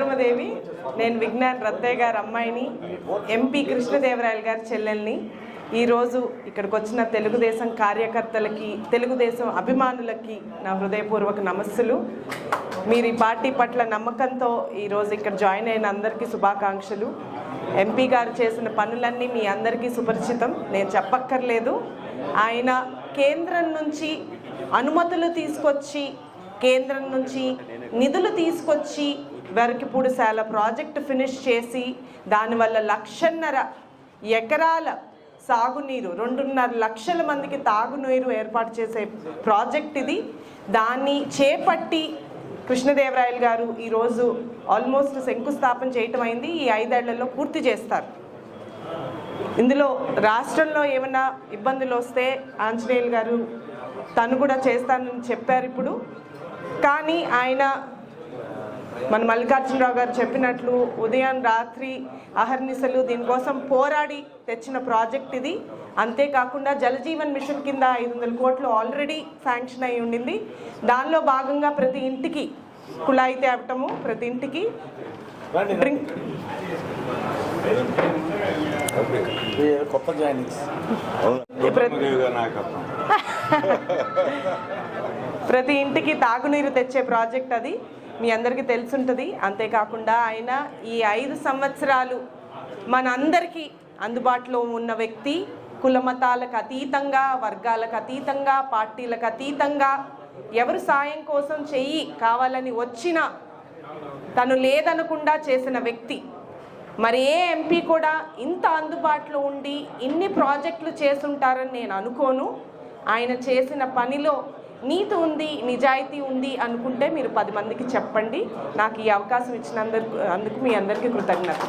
ధర్మదేవి నేను విజ్ఞాన్ రత్తయ్య గారి అమ్మాయిని ఎంపీ కృష్ణదేవరాయలు గారి చెల్లెల్ని. ఈరోజు ఇక్కడికి వచ్చిన తెలుగుదేశం కార్యకర్తలకి తెలుగుదేశం అభిమానులకి నా హృదయపూర్వక నమస్సులు. మీరు ఈ పార్టీ పట్ల నమ్మకంతో ఈరోజు ఇక్కడ జాయిన్ అయిన అందరికీ శుభాకాంక్షలు. ఎంపీ గారు చేసిన పనులన్నీ మీ అందరికీ సుపరిచితం. నేను చెప్పక్కర్లేదు. ఆయన కేంద్రం నుంచి అనుమతులు తీసుకొచ్చి కేంద్రం నుంచి నిధులు తీసుకొచ్చి వెరకిపూడిశాల ప్రాజెక్టు ఫినిష్ చేసి దానివల్ల లక్షన్నర ఎకరాల సాగునీరు రెండున్నర లక్షల మందికి తాగునీరు ఏర్పాటు చేసే ప్రాజెక్ట్ ఇది. దాన్ని చేపట్టి కృష్ణదేవరాయలు గారు ఈరోజు ఆల్మోస్ట్ శంకుస్థాపన చేయటం అయింది. ఈ ఐదేళ్ళలో పూర్తి చేస్తారు. ఇందులో రాష్ట్రంలో ఏమైనా ఇబ్బందులు వస్తే ఆంజనేయులు గారు తను కూడా చేస్తానని చెప్పారు ఇప్పుడు. కానీ ఆయన మన మల్లికార్జునరావు గారు చెప్పినట్లు ఉదయం రాత్రి అహర్నిశలు దీనికోసం పోరాడి తెచ్చిన ప్రాజెక్ట్ ఇది. అంతేకాకుండా జలజీవన్ మిషన్ కింద ఐదు వందల కోట్లు ఆల్రెడీ శాంక్షన్ అయి ఉండింది. దానిలో భాగంగా ప్రతి ఇంటికి కుళాయి తేవటము ప్రతి ఇంటికి డ్రింక్ కొత్త ప్రతి ఇంటికి తాగునీరు తెచ్చే ప్రాజెక్ట్ అది. మీ అందరికీ తెలుసుంటుంది. అంతేకాకుండా ఆయన ఈ ఐదు సంవత్సరాలు మనందరికీ అందుబాటులో ఉన్న వ్యక్తి. కులమతాలకు అతీతంగా వర్గాలకు అతీతంగా పార్టీలకు అతీతంగా ఎవరు సాయం కోసం చెయ్యి కావాలని వచ్చినా తను లేదనకుండా చేసిన వ్యక్తి. మరి ఏ ఎంపీ కూడా ఇంత అందుబాటులో ఉండి ఇన్ని ప్రాజెక్టులు చేసుంటారని నేను అనుకోను. ఆయన చేసిన పనిలో నీతి ఉంది నిజాయితీ ఉంది అనుకుంటే మీరు పది మందికి చెప్పండి. నాకు ఈ అవకాశం ఇచ్చినందుకు అందుకు మీ అందరికీ కృతజ్ఞత